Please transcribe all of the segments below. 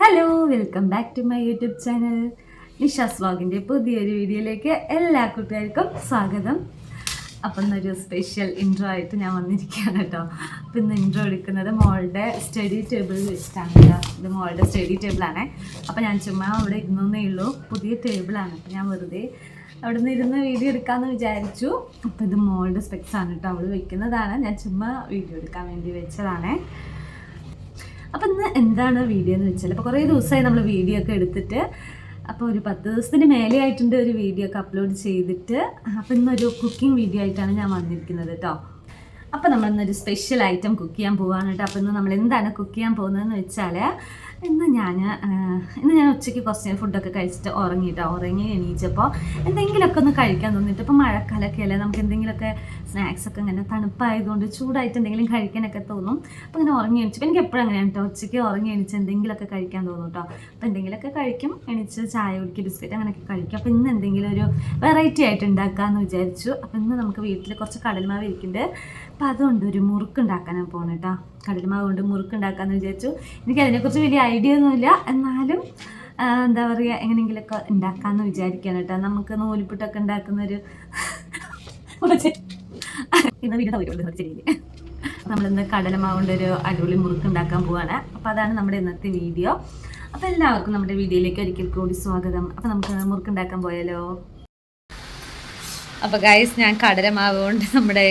Hello welcome back to my YouTube channel Nisha's വ്ളോഗിന്റെ പുതിയൊരു വീഡിയോയിലേക്ക് എല്ലാ കൂട്ടുകാർക്കും സ്വാഗതം. അപ്പം ഇന്നൊരു സ്പെഷ്യൽ ഇൻട്രോ ആയിട്ട് ഞാൻ വന്നിരിക്കുകയാണ് കേട്ടോ അപ്പം ഇന്ന് ഇൻട്രോ എടുക്കുന്നത് മോളുടെ സ്റ്റഡി ടേബിൾ വെച്ചിട്ടാണ് കേട്ടോ ഇത് മോളുടെ സ്റ്റഡി ടേബിളാണ് അപ്പം ഞാൻ ചുമ്മാ അവിടെ ഇരുന്നേ ഉള്ളൂ. പുതിയ ടേബിളാണ് അപ്പം ഞാൻ വെറുതെ അവിടെ നിന്ന് ഇരുന്ന് വീഡിയോ എടുക്കാമെന്ന് വിചാരിച്ചു. അപ്പം ഇത് മോളുടെ സ്പെക്സ് ആണ് കേട്ടോ അവൾ വെക്കുന്നതാണ്. ഞാൻ ചുമ്മാ വീഡിയോ എടുക്കാൻ വേണ്ടി വെച്ചതാണേ. അപ്പം ഇന്ന് എന്താണ് വീഡിയോ എന്ന് വെച്ചാൽ അപ്പോൾ കുറേ ദിവസമായി നമ്മൾ വീഡിയോ ഒക്കെ എടുത്തിട്ട് അപ്പോൾ ഒരു പത്ത് ദിവസത്തിന് മേലെ ആയിട്ടുണ്ട് ഒരു വീഡിയോ ഒക്കെ അപ്ലോഡ് ചെയ്തിട്ട്. അപ്പോൾ ഇന്നൊരു കുക്കിംഗ് വീഡിയോ ആയിട്ടാണ് ഞാൻ വന്നിരിക്കുന്നത് കേട്ടോ അപ്പോൾ നമ്മൾ ഇന്നൊരു സ്പെഷ്യൽ ഐറ്റം കുക്ക് ചെയ്യാൻ പോവാണ് കേട്ടോ അപ്പോൾ ഇന്ന് നമ്മൾ എന്താണ് കുക്ക് ചെയ്യാൻ പോകുന്നതെന്ന് വെച്ചാൽ ഇന്ന് ഞാൻ ഇന്ന് ഞാൻ ഉച്ചയ്ക്ക് കുറച്ച് ഫുഡൊക്കെ കഴിച്ചിട്ട് ഉറങ്ങിയിട്ടോ ഉറങ്ങി എണീച്ചപ്പോൾ എന്തെങ്കിലുമൊക്കെ ഒന്ന് കഴിക്കാൻ തോന്നിയിട്ട് ഇപ്പോൾ മഴക്കാലമൊക്കെ അല്ലേ? നമുക്ക് എന്തെങ്കിലുമൊക്കെ സ്നാക്സ് ഒക്കെ ഇങ്ങനെ തണുപ്പായതുകൊണ്ട് ചൂടായിട്ട് എന്തെങ്കിലും കഴിക്കാനൊക്കെ തോന്നും. അപ്പോൾ ഇങ്ങനെ ഉറങ്ങി എണിച്ചു. എനിക്ക് എപ്പോഴും അങ്ങനെയാണ് കേട്ടോ ഉച്ചയ്ക്ക് ഉറങ്ങി എണീച്ച് എന്തെങ്കിലുമൊക്കെ കഴിക്കാൻ തോന്നും കേട്ടോ അപ്പോൾ എന്തെങ്കിലുമൊക്കെ കഴിക്കും. എണീച്ച് ചായ കുടിക്കുക ബിസ്ക്കറ്റ് അങ്ങനെയൊക്കെ കഴിക്കും. അപ്പോൾ ഇന്ന് എന്തെങ്കിലും ഒരു വെറൈറ്റി ആയിട്ട് ഉണ്ടാക്കാമെന്ന് വിചാരിച്ചു. അപ്പോൾ ഇന്ന് നമുക്ക് വീട്ടിൽ കുറച്ച് കടൽമാവ് ഇരിക്കുന്നുണ്ട്. അപ്പോൾ അതുകൊണ്ട് ഒരു മുറുക്ക് ഉണ്ടാക്കാനാണ് പോകുന്നത് കേട്ടോ കടൽമാവ് കൊണ്ട് മുറുക്ക് ഉണ്ടാക്കാമെന്ന് വിചാരിച്ചു. എനിക്ക് അതിനെക്കുറിച്ച് വലിയ ഐഡിയ ഒന്നുമില്ല എന്നാലും എന്താ പറയുക എങ്ങനെയെങ്കിലുമൊക്കെ ഉണ്ടാക്കാമെന്ന് വിചാരിക്കാൻ കേട്ടോ നമുക്ക് നൂലിപ്പിട്ടൊക്കെ ഉണ്ടാക്കുന്നൊരു ഇന്ന് വീട് തവരുണ്ട് ശരിയില്ല നമ്മളിന്ന് കടലമാവ് കൊണ്ട് ഒരു അടിപൊളി മുറുക്ക് ഉണ്ടാക്കാൻ പോവാണ്. അപ്പോൾ അതാണ് നമ്മുടെ ഇന്നത്തെ വീഡിയോ. അപ്പോൾ എല്ലാവർക്കും നമ്മുടെ വീഡിയോയിലേക്ക് ഒരിക്കൽ കൂടി സ്വാഗതം. അപ്പോൾ നമുക്ക് മുറുക്ക് ഉണ്ടാക്കാൻ പോയാലോ? അപ്പോൾ ഗൈസ് ഞാൻ കടലമാവ് കൊണ്ട് നമ്മുടെ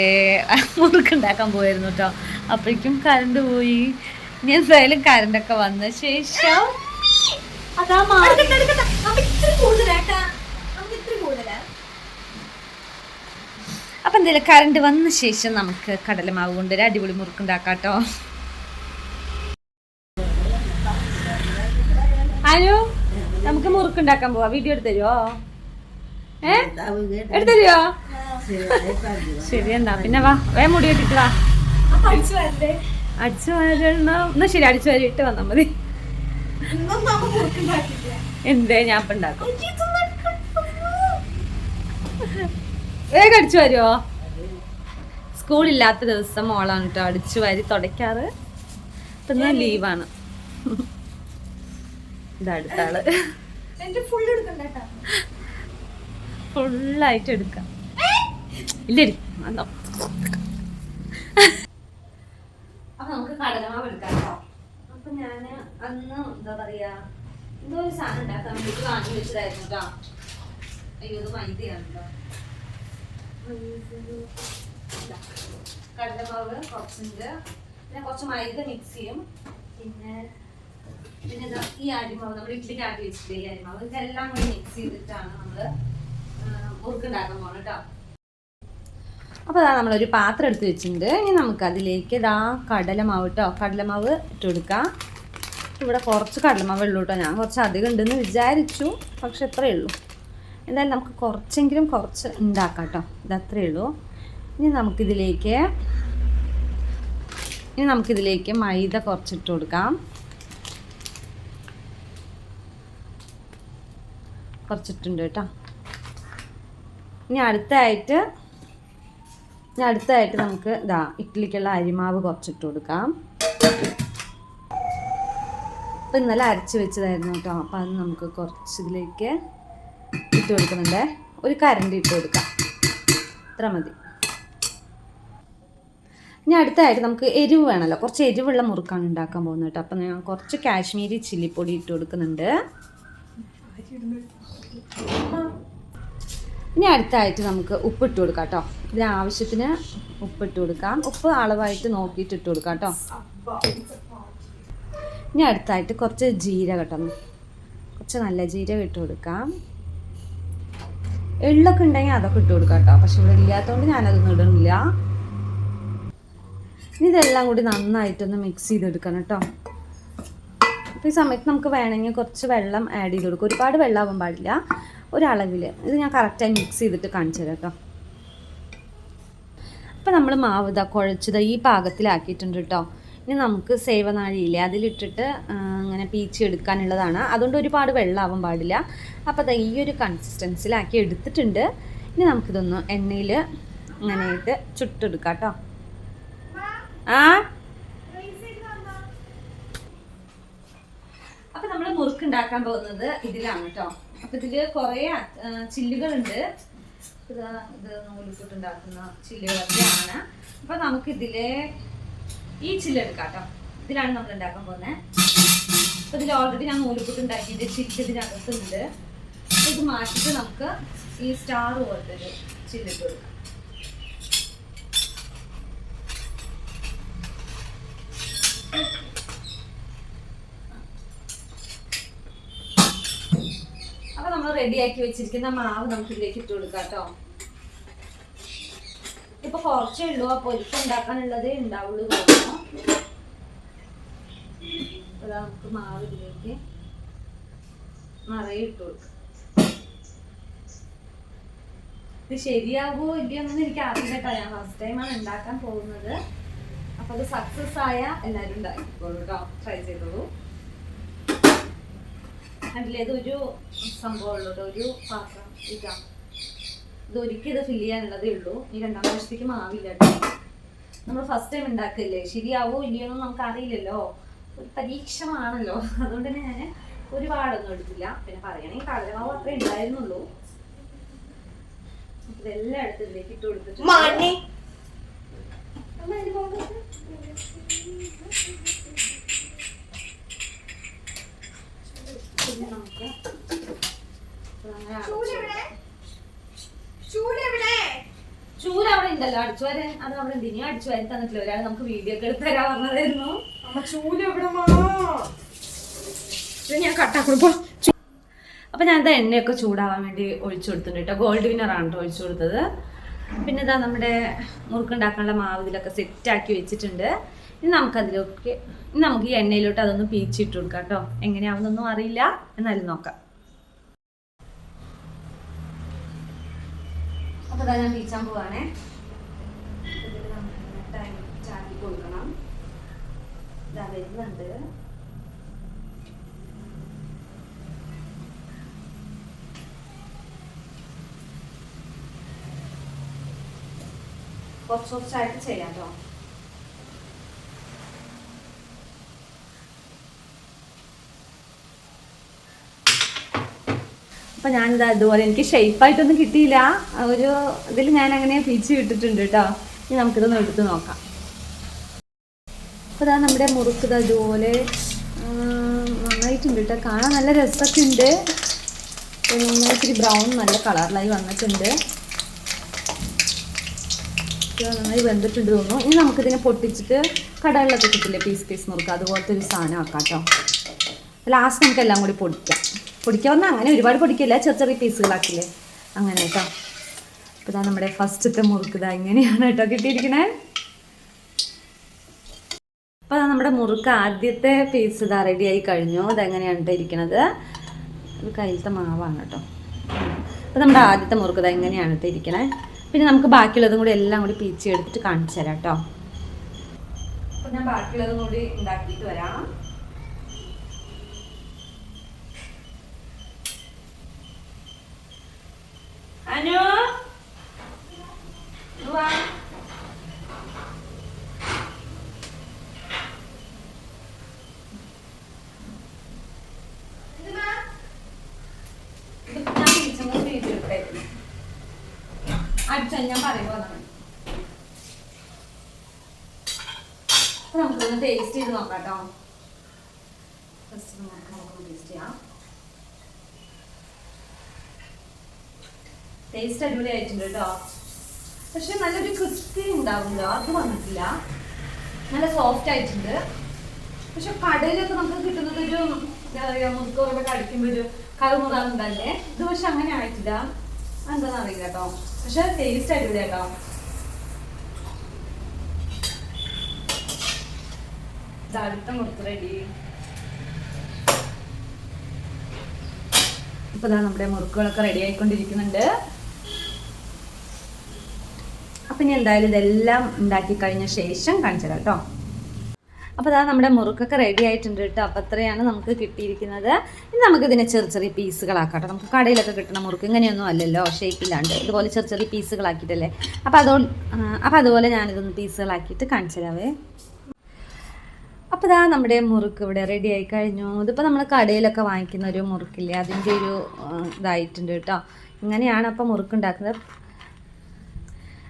മുറുക്ക് ഉണ്ടാക്കാൻ പോയിരുന്നു കേട്ടോ അപ്പോഴേക്കും കറണ്ട് പോയി. ഇനി എന്തായാലും കറണ്ടൊക്കെ വന്ന ശേഷം അതാ മാറി അപ്പം എന്തായാലും കറണ്ട് വന്ന ശേഷം നമുക്ക് കടലമാവ് കൊണ്ട് ഒരു അടിപൊളി മുറുക്കുണ്ടാക്കാം കേട്ടോ ഹലോ നമുക്ക് മുറുക്കുണ്ടാക്കാൻ പോവാ. വീഡിയോ എടുത്തരുവോ ഏ? എടുത്ത് തരുമോ ശരി എന്നാ പിന്നെ വാ വേ മുടി വെട്ടിട്ട് വാ. അടിച്ചു വരണം എന്നാ ശരി അടിച്ചു വരിട്ട് വന്നാ മതി. എന്തേ ഞാൻ ഇപ്പൊ ഉണ്ടാക്കും. വേഗം അടിച്ചു വരുമോ സ്കൂളില്ലാത്ത ദിവസം മോളാണ് കേട്ടോ അടിച്ചു വാരി തുടയ്ക്കാറ്. ഇപ്പം ഞാൻ ലീവാണ്. ഇതടുത്താൾ ഫുള്ളായിട്ട് എടുക്കാം. ഇല്ലടി വന്നോ. അപ്പൊ നമുക്ക് കടലമാവ് എടുക്കാം കേട്ടോ അപ്പൊ ഞാൻ അന്ന് എന്താ പറയാ എന്തോ ഒരു സാധനം ഉണ്ടാക്കാൻ വേണ്ടിട്ട് വാങ്ങി വെച്ചതായിരുന്നു കേട്ടോ അയ്യോ ഇത് മൈദയാണ് കേട്ടോ. കടലമാവ് കുറച്ചുണ്ട്. പിന്നെ കുറച്ച് മൈദ മിക്സ് ചെയ്യും. പിന്നെ പിന്നെ ഈ അരിമാവ് നമ്മൾ ഇഡ്ഡലിക്ക് ആട്ടി വെച്ചിട്ടില്ല ഈ അരിമാവ്? ഇതെല്ലാം കൂടി മിക്സ് ചെയ്തിട്ടാണ് നമ്മൾ മുറുക്കുണ്ടാക്കാൻ പോകണം കേട്ടോ അപ്പോൾ അതാ നമ്മളൊരു പാത്രം എടുത്ത് വെച്ചിട്ടുണ്ട്. ഇനി നമുക്ക് അതിലേക്ക് ഇതാ കടലമാവ് കേട്ടോ കടലമാവ് ഇട്ട് കൊടുക്കാം. ഇവിടെ കുറച്ച് കടലമാവ് ഉള്ളൂ കേട്ടോ ഞാൻ. കുറച്ച് അധികം ഉണ്ടെന്ന് വിചാരിച്ചു പക്ഷെ എത്രയേ ഉള്ളൂ. എന്തായാലും നമുക്ക് കുറച്ചെങ്കിലും കുറച്ച് ഉണ്ടാക്കാം കേട്ടോ ഇത് അത്രയേ ഉള്ളൂ. ഇനി നമുക്കിതിലേക്ക് ഇനി നമുക്കിതിലേക്ക് മൈദ കുറച്ചിട്ട് കൊടുക്കാം. കുറച്ചിട്ടുണ്ട് കേട്ടോ. ഇനി അടുത്തായിട്ട് ഇനി അടുത്തായിട്ട് നമുക്ക് ഇതാ ഇഡ്ഡലിക്കുള്ള അരിമാവ് കുറച്ചിട്ട് കൊടുക്കാം. ഇപ്പം ഇന്നലെ അരച്ച് വെച്ചതായിരുന്നു കേട്ടോ. അപ്പം അത് നമുക്ക് കുറച്ച് ഇതിലേക്ക് ഇട്ട് കൊടുക്കുന്നുണ്ട്. ഒരു കരണ്ട് ഇട്ട് കൊടുക്കാം. ഇത്ര മതി. ഇനി അടുത്തായിട്ട് നമുക്ക് എരിവ് വേണമല്ലോ കുറച്ച് എരിവുള്ള മുറുക്കാണ് ഉണ്ടാക്കാൻ പോകുന്നത് കേട്ടോ. അപ്പം ഞാൻ കുറച്ച് കാശ്മീരി ചില്ലിപ്പൊടി ഇട്ട് കൊടുക്കുന്നുണ്ട്. ഇനി അടുത്തായിട്ട് നമുക്ക് ഉപ്പിട്ട് കൊടുക്കാം കേട്ടോ. ഇതിന് ആവശ്യത്തിന് ഉപ്പിട്ട് കൊടുക്കാം. ഉപ്പ് അളവായിട്ട് നോക്കിയിട്ട് ഇട്ട് കൊടുക്കാം കേട്ടോ. ഇനി അടുത്തായിട്ട് കുറച്ച് ജീരകം കുറച്ച് നല്ല ജീരകം ഇട്ട് കൊടുക്കാം. എള്ളൊക്കെ ഉണ്ടെങ്കിൽ അതൊക്കെ ഇട്ട് കൊടുക്കാം കേട്ടോ. പക്ഷെ ഇവിടെ ഇല്ലാത്തതുകൊണ്ട് ഞാനതൊന്നും ഇടുന്നില്ല. ഇനി ഇതെല്ലാം കൂടി നന്നായിട്ടൊന്ന് മിക്സ് ചെയ്തെടുക്കണം കേട്ടോ. അപ്പോൾ ഈ സമയത്ത് നമുക്ക് വേണമെങ്കിൽ കുറച്ച് വെള്ളം ആഡ് ചെയ്ത് കൊടുക്കും. ഒരുപാട് വെള്ളമാവാൻ പാടില്ല. ഒരളവിൽ ഇത് ഞാൻ കറക്റ്റായി മിക്സ് ചെയ്തിട്ട് കാണിച്ചു തരാം കേട്ടോ. അപ്പോൾ നമ്മൾ മാവ് ഇതാ കുഴച്ചത് ഈ പാകത്തിലാക്കിയിട്ടുണ്ട് കേട്ടോ. ഇനി നമുക്ക് സേവനാഴിയില്ലേ? അതിലിട്ടിട്ട് അങ്ങനെ പീച്ച് എടുക്കാനുള്ളതാണ്. അതുകൊണ്ട് ഒരുപാട് വെള്ളമാവാൻ പാടില്ല. അപ്പോൾ ദാ ഈ ഒരു കൺസിസ്റ്റൻസിലാക്കി എടുത്തിട്ടുണ്ട്. ഇനി നമുക്കിതൊന്ന് എണ്ണയിൽ അങ്ങനെയായിട്ട് ചുട്ടെടുക്കാം കേട്ടോ. ആ? അപ്പം നമ്മൾ ഉണ്ടാക്കാൻ പോകുന്നത് ഇതിലാണ് കേട്ടോ. അപ്പം ഇതിൽ കുറേ ചില്ലുകളുണ്ട്. ഇതാ ഇത് നൂലിക്കൂട്ട് ഉണ്ടാക്കുന്ന ചില്ലുകളൊക്കെയാണ്. അപ്പം നമുക്ക് ഇതിലെ ഈ ചില്ല് എടുക്കാം കേട്ടോ ഇതിലാണ് നമ്മൾ ഉണ്ടാക്കാൻ പോകുന്നത് അപ്പൊ ഇതിൽ ഓൾറെഡി ഞാൻ നൂലിക്കൂട്ട് ഉണ്ടാക്കിയിട്ട് ചില്ല് ഇതിനകത്തുണ്ട് ഇത് മാറ്റിയിട്ട് നമുക്ക് ഈ സ്റ്റാർ പോലത്തെ ഒരു ചില്ലിട്ട് കൊടുക്കാം. അപ്പൊ നമ്മൾ റെഡിയാക്കി വെച്ചിരിക്കുന്ന മാവ് നമുക്ക് ഇതിലേക്ക് ഇട്ട് കൊടുക്കാം കേട്ടോ. ഇപ്പൊ കുറച്ചേ ഉള്ളൂ അപ്പൊ ഒരിക്കൽ ഉണ്ടാക്കാനുള്ളതേ ഉണ്ടാവുള്ളൂ നമുക്ക് മാവ് ഇതിലേക്ക് ഇത് ശരിയാകുമോ ഇല്ലയോന്നൊന്നും എനിക്ക് അറിയില്ല കേട്ടോ. ഞാൻ ഫസ്റ്റ് ടൈമാണ് ഉണ്ടാക്കാൻ പോകുന്നത്. അപ്പൊ അത് സക്സസ് ആയ എല്ലാവരും ഉണ്ടാക്കിക്കോളൂ കേട്ടോ. ട്രൈ ചെയ്തോളൂ. അതിലേതൊരു സംഭവമുള്ളൂ ഒരു പാത്രം ഇതാ. ഇത് ഒരിക്കൽ ഇത് ഫില്ല് ചെയ്യാനുള്ളതേ ഉള്ളൂ. ഈ രണ്ടാം പ്രാവശ്യത്തേക്കും ആവില്ല കേട്ടോ. നമ്മൾ ഫസ്റ്റ് ടൈം ഉണ്ടാക്കില്ലേ? ശരിയാവോ ഇല്ലയോ നമുക്ക് അറിയില്ലല്ലോ ഒരു പരീക്ഷണമാണല്ലോ. അതുകൊണ്ട് തന്നെ ഞാൻ ഒരുപാടൊന്നും എടുത്തില്ല. പിന്നെ പറയണെങ്കിൽ കടലമാവ് അത്രേ ഉണ്ടായിരുന്നുള്ളൂ. ഇതെല്ലാം എടുത്ത് ഇതിലേക്ക് ഇട്ട് കൊടുത്തിട്ടുണ്ട്. പിന്നെ നമുക്ക് അങ്ങനെ അടച്ച് ചൂല അവിടെ ഉണ്ടല്ലോ. അടിച്ചു വരാൻ. അത് അവിടെ ഉണ്ട് അടിച്ചു വരാൻ തന്നിട്ടില്ല. ഒരാൾ നമുക്ക് വീഡിയോ ഒക്കെ എടുത്ത് തരാൻ പറഞ്ഞതായിരുന്നു. ഇത് ഞാൻ കട്ടാക്കുമ്പോ അപ്പൊ ഞാൻ ഇതാ എണ്ണയൊക്കെ ചൂടാവാൻ വേണ്ടി ഒഴിച്ചു കൊടുത്തിട്ടുണ്ട് കേട്ടോ ഗോൾഡ് വിന്നർ ആണ് കേട്ടോ ഒഴിച്ചു കൊടുത്തത്. പിന്നെ ഇതാ നമ്മുടെ മുറുക്കുണ്ടാക്കാനുള്ള മാവ് ഇതിലൊക്കെ സെറ്റ് ആക്കി വെച്ചിട്ടുണ്ട്. ഇനി നമുക്കതിലൊക്കെ ഇനി നമുക്ക് ഈ എണ്ണയിലോട്ട് അതൊന്ന് പീച്ചിട്ട് കൊടുക്കാം കേട്ടോ എങ്ങനെയാവുന്നൊന്നും അറിയില്ല. എന്നാലും നോക്കാം. അപ്പൊ ഞാൻ പീച്ചാൻ പോവാണേ ഇതിൽ നമുക്ക് ടൈം ചാക്കി കൊടുക്കണം ഇതാ വരുന്നുണ്ട്. കുറച്ച് കുറച്ചായിട്ട് ചെയ്യാം കേട്ടോ അപ്പൊ ഞാനിത് അതുപോലെ എനിക്ക് ഷെയ്പ്പായിട്ടൊന്നും കിട്ടിയില്ല. ഒരു ഇതിൽ ഞാൻ അങ്ങനെ പിരിച്ചു വിട്ടിട്ടുണ്ട് കേട്ടോ ഇനി നമുക്കിതൊന്ന് എടുത്ത് നോക്കാം. അപ്പോൾ ഇതാ നമ്മുടെ മുറുക്ക് ഇതാ ഇതുപോലെ നന്നായിട്ടുണ്ട് കേട്ടോ കാണാൻ നല്ല രസമൊക്കെ ഉണ്ട് ഇത്തിരി ബ്രൗൺ നല്ല കളറിലായി വന്നിട്ടുണ്ട്. നന്നായി വെന്തിട്ടുണ്ട് തോന്നുന്നു. ഇനി നമുക്കിതിനെ പൊട്ടിച്ചിട്ട് കടകളിലൊക്കെ കിട്ടില്ലേ പീസ് പീസ് മുറുക്കുക അതുപോലത്തെ ഒരു സാധനം ആക്കാം കേട്ടോ ലാസ്റ്റ് നമുക്ക് എല്ലാം കൂടി പൊടിക്കാം. പൊടിക്കാൻ വന്നാൽ അങ്ങനെ ഒരുപാട് പൊടിക്കില്ല? ചെറിയ ചെറിയ പീസുകളാക്കില്ലേ അങ്ങനെ കേട്ടോ അപ്പോൾ നമ്മുടെ ഫസ്റ്റത്തെ മുറുക്കുക ഇങ്ങനെയാണ് കേട്ടോ കിട്ടിയിരിക്കണേ. അപ്പോൾ നമ്മുടെ മുറുക്ക് ആദ്യത്തെ പീസ് ഇതാ റെഡിയായി കഴിഞ്ഞു. അതെങ്ങനെയാണ് കേട്ടോ ഇരിക്കണത്? ഇത് കയ്യിലത്തെ മാവാണ് കേട്ടോ. അപ്പോൾ നമ്മുടെ ആദ്യത്തെ മുറുക്ക് ഇതാ ഇങ്ങനെയാണ് കേട്ടോ ഇരിക്കണേ. പിന്നെ നമുക്ക് ബാക്കിയുള്ളതും കൂടി എല്ലാം കൂടി പീച്ച് എടുത്തിട്ട് കാണിച്ചു തരാം കേട്ടോ. ഞാൻ ബാക്കിയുള്ളതും കൂടി ഉണ്ടാക്കിയിട്ട് വരാം. അനു? വാ. ഇത് ഞാൻ ടീച്ചറിന് വീഡിയോ എടുത്തായിരുന്നു. അടിച്ചാൽ ഞാൻ പറയുമ്പോൾ അതാണ് അപ്പൊ നമുക്കൊന്ന് ടേസ്റ്റ് ചെയ്ത് നോക്കാം കേട്ടോ ഫസ്റ്റ് നമുക്ക് നമുക്ക് ടേസ്റ്റ് ചെയ്യാം ടേസ്റ്റ് അടിപൊളി ആയിട്ടുണ്ട് കേട്ടോ പക്ഷെ നല്ലൊരു ക്രിസ്പി ഉണ്ടാവില്ല അത് വന്നിട്ടില്ല. നല്ല സോഫ്റ്റ് ആയിട്ടുണ്ട്. പക്ഷെ കടയിലൊക്കെ നമുക്ക് കിട്ടുന്നത് ഒരു എന്താ പറയുക മുറുക്കോറൊക്കെ കടിക്കുമ്പോൾ ഒരു കറുമുറാന്നുണ്ടല്ലേ ഇത് പക്ഷെ അങ്ങനെ ആയിട്ടില്ല. എന്താണെന്ന് അറിയില്ല കേട്ടോ പക്ഷെ ടേസ്റ്റ് അടിപൊളി കേട്ടോ ഇത് മുറുക്ക് റെഡി ഇപ്പൊ നമ്മുടെ മുറുക്കുകളൊക്കെ റെഡി ആയിക്കൊണ്ടിരിക്കുന്നുണ്ട്. അപ്പൊ ഇനി എന്തായാലും ഇതെല്ലാം ഉണ്ടാക്കി കഴിഞ്ഞ ശേഷം കാണിച്ചു കേട്ടോ. അപ്പോൾ അതാ നമ്മുടെ മുറുക്കൊക്കെ റെഡി ആയിട്ടുണ്ട് കേട്ടോ. അപ്പോൾ അത്രയാണ് നമുക്ക് കിട്ടിയിരിക്കുന്നത്. ഇനി നമുക്ക് ഇതിനെ ചെറിയ ചെറിയ പീസുകളാക്കാം കേട്ടോ. നമുക്ക് കടയിലൊക്കെ കിട്ടണ മുറുക്ക് ഇങ്ങനെയൊന്നും അല്ലല്ലോ ഷേപ്പില്ലാണ്ട് ഇതുപോലെ ചെറിയ ചെറിയ പീസുകളാക്കിയിട്ടല്ലേ? അപ്പോൾ അതോ അപ്പോൾ അതുപോലെ ഞാനിതൊന്ന് പീസുകളാക്കിയിട്ട് കാണിച്ചു തരാവേ. അപ്പോൾ ഇതാ നമ്മുടെ മുറുക്ക് ഇവിടെ റെഡി ആയി കഴിഞ്ഞു. ഇതിപ്പോൾ നമ്മൾ കടയിലൊക്കെ വാങ്ങിക്കുന്ന ഒരു മുറുക്കില്ലേ? അതിന്റെ ഒരു ഇതായിട്ടുണ്ട് കേട്ടോ. ഇങ്ങനെയാണ് അപ്പോൾ മുറുക്ക് ഉണ്ടാക്കുന്നത്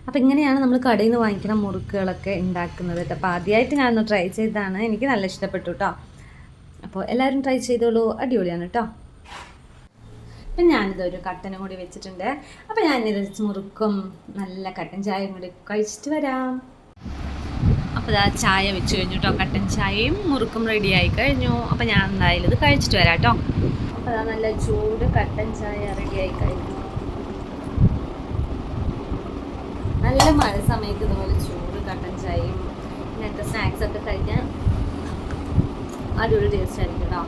അപ്പോൾ ഇങ്ങനെയാണ് നമ്മൾ കടയിൽ നിന്ന് വാങ്ങിക്കുന്ന മുറുക്കുകളൊക്കെ ഉണ്ടാക്കുന്നത് കേട്ടോ. അപ്പോൾ ആദ്യമായിട്ട് ഞാനൊന്ന് ട്രൈ ചെയ്തതാണ്. എനിക്ക് നല്ല ഇഷ്ടപ്പെട്ടു കേട്ടോ. അപ്പോൾ എല്ലാവരും ട്രൈ ചെയ്തോളൂ. അടിപൊളിയാണ് കേട്ടോ. അപ്പം ഞാനിതൊരു കട്ടനും കൂടി വെച്ചിട്ടുണ്ട്. അപ്പോൾ ഞാനിത് മുറുക്കും നല്ല കട്ടൻ ചായയും കൂടി കഴിച്ചിട്ട് വരാം. അപ്പോൾ ഇതാ ചായ വെച്ച് കഴിഞ്ഞു കേട്ടോ കട്ടൻ ചായയും മുറുക്കും റെഡി ആയി കഴിഞ്ഞു. അപ്പോൾ ഞാൻ എന്തായാലും ഇത് കഴിച്ചിട്ട് വരാം കേട്ടോ അപ്പോൾ അതാ നല്ല ചൂട് കട്ടൻ ചായ റെഡി ആയി കഴിഞ്ഞു. നല്ല മഴ സമയത്ത് ഇതുപോലെ ചൂട് കട്ടൻ ചായയും ഇങ്ങനത്തെ സ്നാക്സ് ഒക്കെ കഴിക്കാൻ അടിപൊളി ടേസ്റ്റ് ആയിരിക്കും കേട്ടോ